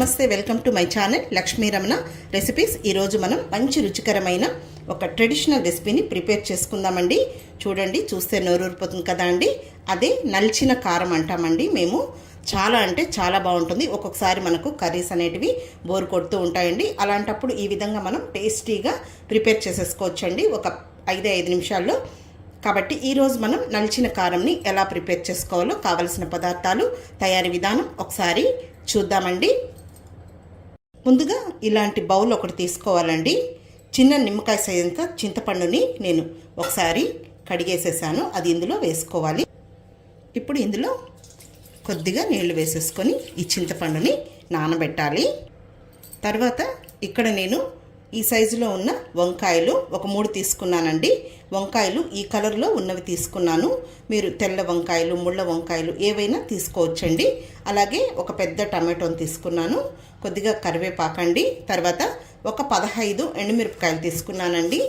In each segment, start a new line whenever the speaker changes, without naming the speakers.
నమస్తే welcome to my channel Lakshmi Ramana recipes. ఈరోజు మనం మంచి రుచికరమైన ఒక ట్రెడిషనల్ రెసిపీని ప్రిపేర్ చేసుకుందామండి. చూడండి చూస్తే నోరూరిపోతుంది కదా అండి. అదే నలిచిన కారం అంటామండి మేము. చాలా అంటే చాలా బాగుంటుంది. ఒక్కొక్కసారి మనకు కర్రీస్ అనేటివి బోర్ కొడుతూ ఉంటాయండి. అలాంటప్పుడు ఈ విధంగా మనం టేస్టీగా ప్రిపేర్ చేసేసుకోవచ్చండి. ఒక ఐదే ఐదు నిమిషాల్లో. కాబట్టి ఈరోజు మనం నలిచిన కారంని ఎలా ప్రిపేర్ చేసుకోవాలో కావలసిన పదార్థాలు తయారీ విధానం ఒకసారి చూద్దామండి. ముందుగా ఇలాంటి బౌల్ ఒకటి తీసుకోవాలండి. చిన్న నిమ్మకాయ సైజంత చింతపండుని నేను ఒకసారి కడిగేసేసాను. అది ఇందులో వేసుకోవాలి. ఇప్పుడు ఇందులో కొద్దిగా నీళ్ళు వేసేసుకొని ఈ చింతపండుని నానబెట్టాలి. తర్వాత ఇక్కడ నేను ఈ సైజులో ఉన్న వంకాయలు ఒక మూడు తీసుకున్నానండి. వంకాయలు ఈ కలర్లో ఉన్నవి తీసుకున్నాను. మీరు తెల్ల వంకాయలు ముళ్ళ వంకాయలు ఏవైనా తీసుకోవచ్చండి. అలాగే ఒక పెద్ద టమాటోని తీసుకున్నాను. కొద్దిగా కరివేపాకండి. తర్వాత ఒక పదహైదు ఎండుమిరపకాయలు తీసుకున్నానండి.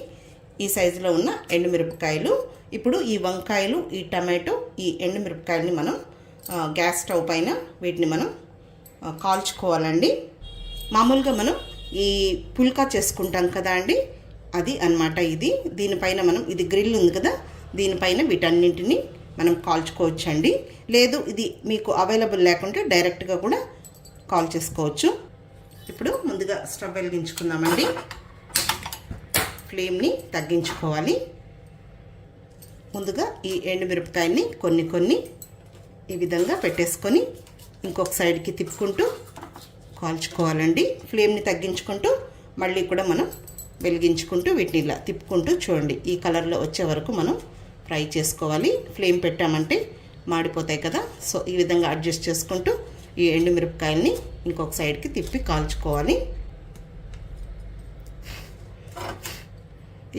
ఈ సైజులో ఉన్న ఎండుమిరపకాయలు. ఇప్పుడు ఈ వంకాయలు ఈ టమాటో ఈ ఎండుమిరపకాయలని మనం గ్యాస్ స్టవ్ పైన వీటిని మనం కాల్చుకోవాలండి. మామూలుగా మనం ఈ పుల్కా చేసుకుంటాం కదా అండి? అది అన్నమాట ఇది. దీనిపైన మనం ఇది గ్రిల్ ఉంది కదా? దీనిపైన వీటన్నింటిని మనం కాల్చుకోవచ్చండి. లేదు ఇది మీకు అవైలబుల్ లేకుంటే డైరెక్ట్గా కూడా కాల్ చేసుకోవచ్చు. ఇప్పుడు ముందుగా స్టవ్ వెలిగించుకుందామండి. ఫ్లేమ్ని తగ్గించుకోవాలి. ముందుగా ఈ ఎండుమిరపకాయని కొన్ని కొన్ని ఈ విధంగా పెట్టేసుకొని ఇంకొక సైడ్కి తిప్పుకుంటూ కాల్చుకోవాలండి. ఫ్లేమ్ని తగ్గించుకుంటూ మళ్ళీ కూడా మనం వెలిగించుకుంటూ వీటిని ఇలా తిప్పుకుంటూ చూడండి. ఈ కలర్లో వచ్చే వరకు మనం ఫ్రై చేసుకోవాలి. ఫ్లేమ్ పెట్టామంటే మాడిపోతాయి కదా. సో ఈ విధంగా అడ్జస్ట్ చేసుకుంటూ ఈ ఎండుమిరపకాయల్ని ఇంకొక సైడ్కి తిప్పి కాల్చుకోవాలి.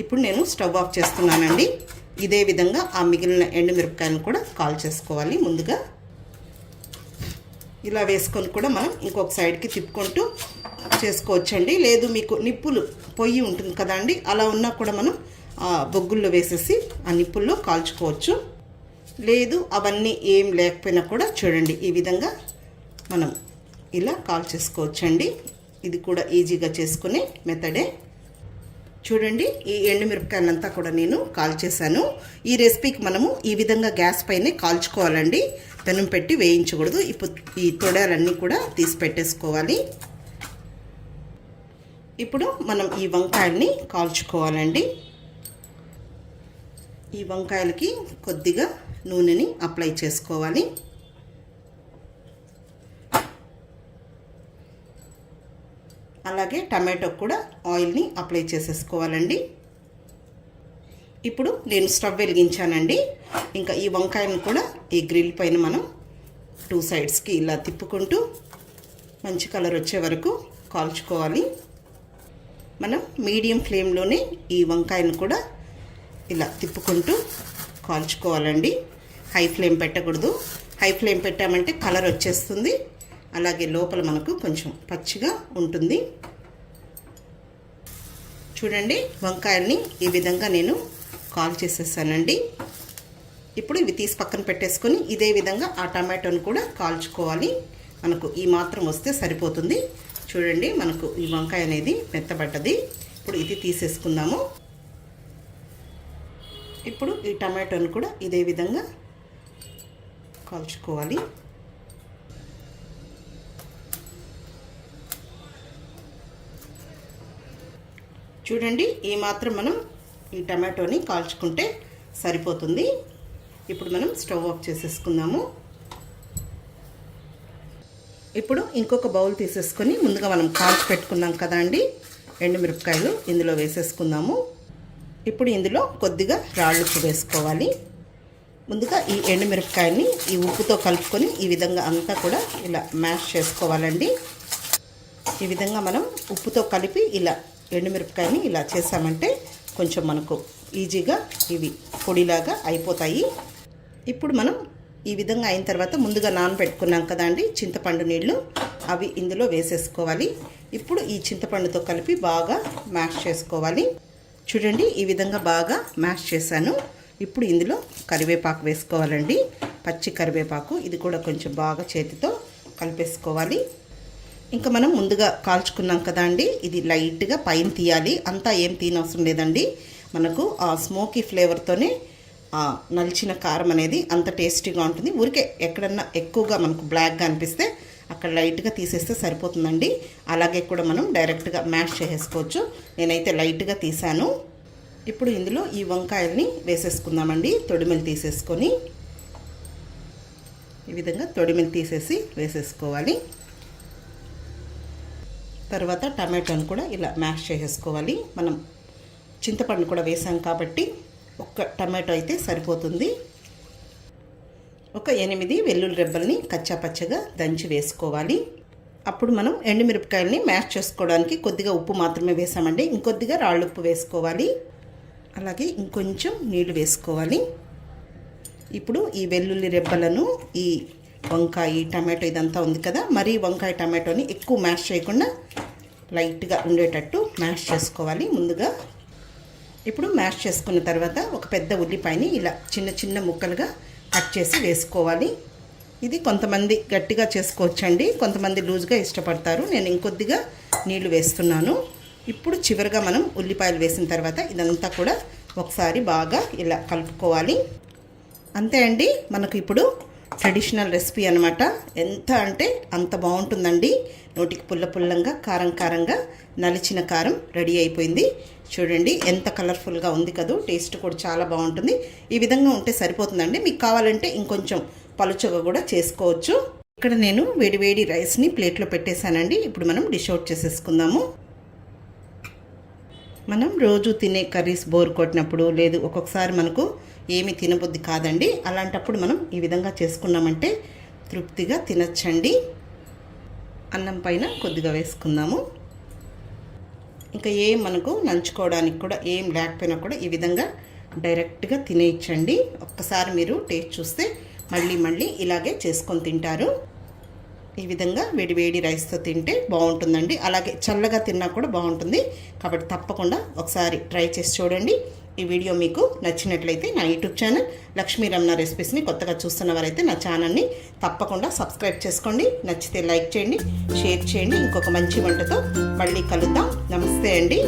ఇప్పుడు నేను స్టవ్ ఆఫ్ చేస్తున్నానండి. ఇదే విధంగా ఆ మిగిలిన ఎండుమిరపకాయలను కూడా కాల్ చేసుకోవాలి ముందుగా ఇలా వేసుకొని కూడా మనం ఇంకొక సైడ్కి తిప్పుకుంటూ చేసుకోవచ్చండి. లేదు మీకు నిప్పులు పొయ్యి ఉంటుంది కదండి అలా ఉన్నా కూడా మనం ఆ బొగ్గుల్లో వేసేసి ఆ నిప్పుల్లో కాల్చుకోవచ్చు. లేదు అవన్నీ ఏం లేకపోయినా కూడా చూడండి ఈ విధంగా మనం ఇలా కాల్ చేసుకోవచ్చండి ఇది కూడా ఈజీగా చేసుకునే మెథడే. చూడండి ఈ ఎండుమిరపకాయలంతా కూడా నేను కాల్చేశాను. ఈ రెసిపీకి మనము ఈ విధంగా గ్యాస్ పైనే కాల్చుకోవాలండి. పెనం పెట్టి వేయించకూడదు. ఇప్పుడు ఈ తొడాలన్నీ కూడా తీసి పెట్టేసుకోవాలి. ఇప్పుడు మనం ఈ వంకాయల్ని కాల్చుకోవాలండి. ఈ వంకాయలకి కొద్దిగా నూనెని అప్లై చేసుకోవాలి. అలాగే టమాటో కూడా ఆయిల్ని అప్లై చేసేసుకోవాలండి. ఇప్పుడు నేను స్టవ్ వెలిగించానండి. ఇంకా ఈ వంకాయను కూడా ఈ గ్రిల్ పైన మనం టూ సైడ్స్కి ఇలా తిప్పుకుంటూ మంచి కలర్ వచ్చే వరకు కాల్చుకోవాలి. మనం మీడియం ఫ్లేమ్లోనే ఈ వంకాయను కూడా ఇలా తిప్పుకుంటూ కాల్చుకోవాలండి. హై ఫ్లేమ్ పెట్టకూడదు. హై ఫ్లేమ్ పెట్టామంటే కలర్ వచ్చేస్తుంది. అలాగే లోపల మనకు కొంచెం పచ్చిగా ఉంటుంది. చూడండి వంకాయల్ని ఈ విధంగా నేను కాల్ చేసేసానండి. ఇప్పుడు ఇవి తీసి పక్కన పెట్టేసుకొని ఇదే విధంగా ఆ టమాటోని కూడా కాల్చుకోవాలి. మనకు ఈ మాత్రం వస్తే సరిపోతుంది. చూడండి మనకు ఈ వంకాయ అనేది మెత్తబడ్డది. ఇప్పుడు ఇది తీసేసుకుందాము. ఇప్పుడు ఈ టమాటోని కూడా ఇదే విధంగా కాల్చుకోవాలి. చూడండి ఈ మాత్రం మనం ఈ టమాటోని కాల్చుకుంటే సరిపోతుంది. ఇప్పుడు మనం స్టవ్ ఆఫ్ చేసేసుకుందాము. ఇప్పుడు ఇంకొక బౌల్ తీసేసుకొని ముందుగా మనం కాల్చి పెట్టుకున్నాం కదా అండి. ఎండుమిరపకాయలు ఇందులో వేసేసుకుందాము. ఇప్పుడు ఇందులో కొద్దిగా రాళ్ళు వేసుకోవాలి. ముందుగా ఈ ఎండుమిరపకాయని ఈ ఉప్పుతో కలుపుకొని ఈ విధంగా అంతా కూడా ఇలా మ్యాష్ చేసుకోవాలండి. ఈ విధంగా మనం ఉప్పుతో కలిపి ఇలా ఎండుమిరపకాయని ఇలా చేసామంటే కొంచెం మనకు ఈజీగా ఇవి పొడిలాగా అయిపోతాయి. ఇప్పుడు మనం ఈ విధంగా అయిన తర్వాత ముందుగా నానబెట్టుకున్నాం కదా అండి చింతపండు నీళ్ళు. అవి ఇందులో వేసేసుకోవాలి. ఇప్పుడు ఈ చింతపండుతో కలిపి బాగా మ్యాష్ చేసుకోవాలి. చూడండి ఈ విధంగా బాగా మ్యాష్ చేశాను. ఇప్పుడు ఇందులో కరివేపాకు వేసుకోవాలండి. పచ్చి కరివేపాకు ఇది కూడా కొంచెం బాగా చేతితో కలిపేసుకోవాలి. ఇంకా మనం ముందుగా కాల్చుకున్నాం కదా అండి. ఇది లైట్గా పైన తీయాలి. అంతా ఏం తీనవసరం లేదండి. మనకు ఆ స్మోకీ ఫ్లేవర్తోనే ఆ నలిచిన కారం అనేది అంత టేస్టీగా ఉంటుంది. ఊరికే ఎక్కడన్నా ఎక్కువగా మనకు బ్లాక్గా అనిపిస్తే అక్కడ లైట్గా తీసేస్తే సరిపోతుందండి. అలాగే కూడా మనం డైరెక్ట్గా మ్యాష్ చేసేసుకోవచ్చు. నేనైతే లైట్గా తీసాను. ఇప్పుడు ఇందులో ఈ వంకాయల్ని వేసేసుకుందామండి. తొడిమెలు తీసేసుకొని ఈ విధంగా తొడిమెలు తీసేసి వేసేసుకోవాలి. తర్వాత టమాటోని కూడా ఇలా మ్యాష్ చేసేసుకోవాలి. మనం చింతపండు కూడా వేసాం కాబట్టి ఒక్క టమాటో అయితే సరిపోతుంది. ఒక ఎనిమిది వెల్లుల్లి రెబ్బల్ని కచ్చాపచ్చగా దంచి వేసుకోవాలి. అప్పుడు మనం ఎండుమిరపకాయలని మ్యాష్ చేసుకోవడానికి కొద్దిగా ఉప్పు మాత్రమే వేసామండి. ఇంకొద్దిగా రాళ్ళు ఉప్పు వేసుకోవాలి. అలాగే ఇంకొంచెం నీళ్ళు వేసుకోవాలి. ఇప్పుడు ఈ వెల్లుల్లి రెబ్బలను ఈ వంకాయ టమాటో ఇదంతా ఉంది కదా మరీ వంకాయ టమాటోని ఎక్కువ మ్యాష్ చేయకుండా లైట్గా ఉండేటట్టు మ్యాష్ చేసుకోవాలి ముందుగా. ఇప్పుడు మ్యాష్ చేసుకున్న తర్వాత ఒక పెద్ద ఉల్లిపాయని ఇలా చిన్న చిన్న ముక్కలుగా కట్ చేసి వేసుకోవాలి. ఇది కొంతమంది గట్టిగా చేసుకోవచ్చండి. కొంతమంది లూజ్గా ఇష్టపడతారు. నేను ఇంకొద్దిగా నీళ్ళు వేస్తున్నాను. ఇప్పుడు చివరిగా మనం ఉల్లిపాయలు వేసిన తర్వాత ఇదంతా కూడా ఒకసారి బాగా ఇలా కలుపుకోవాలి. అంతే అండి. మనకు ఇప్పుడు ట్రెడిషనల్ రెసిపీ అనమాట ఎంత అంటే అంత బాగుంటుందండి. నోటికి పుల్ల పుల్లంగా కారం కారంగా నలిచిన కారం రెడీ అయిపోయింది. చూడండి ఎంత కలర్ఫుల్గా ఉంది కదూ. టేస్ట్ కూడా చాలా బాగుంటుంది. ఈ విధంగా ఉంటే సరిపోతుందండి. మీకు కావాలంటే ఇంకొంచెం పలుచగా కూడా చేసుకోవచ్చు. ఇక్కడ నేను వేడివేడి రైస్ని ప్లేట్లో పెట్టేశానండి. ఇప్పుడు మనం డిష్ అవుట్ చేసేసుకుందాము. మనం రోజు తినే కర్రీస్ బోర్ కొట్టినప్పుడు లేదు ఒక్కొక్కసారి మనకు ఏమి తినబుద్ధి కాదండి. అలాంటప్పుడు మనం ఈ విధంగా చేసుకున్నామంటే తృప్తిగా తినచ్చండి. అన్నం పైన కొద్దిగా వేసుకుందాము. ఇంకా ఏం మనకు నంచుకోవడానికి కూడా ఏం లేకపోయినా కూడా ఈ విధంగా డైరెక్ట్గా తినేయచ్చండి. ఒక్కసారి మీరు టేస్ట్ చూస్తే మళ్ళీ మళ్ళీ ఇలాగే చేసుకొని తింటారు. ఈ విధంగా వేడి వేడి రైస్తో తింటే బాగుంటుందండి. అలాగే చల్లగా తిన్నా కూడా బాగుంటుంది. కాబట్టి తప్పకుండా ఒకసారి ట్రై చేసి చూడండి. ఈ వీడియో మీకు నచ్చినట్లయితే నా యూట్యూబ్ ఛానల్ లక్ష్మీ రమణ రెసిపీస్ని కొత్తగా చూస్తున్న వారైతే నా ఛానల్ని తప్పకుండా సబ్స్క్రైబ్ చేసుకోండి. నచ్చితే లైక్ చేయండి షేర్ చేయండి. ఇంకొక మంచి వంటతో మళ్ళీ కలుద్దాం. నమస్తే అండి.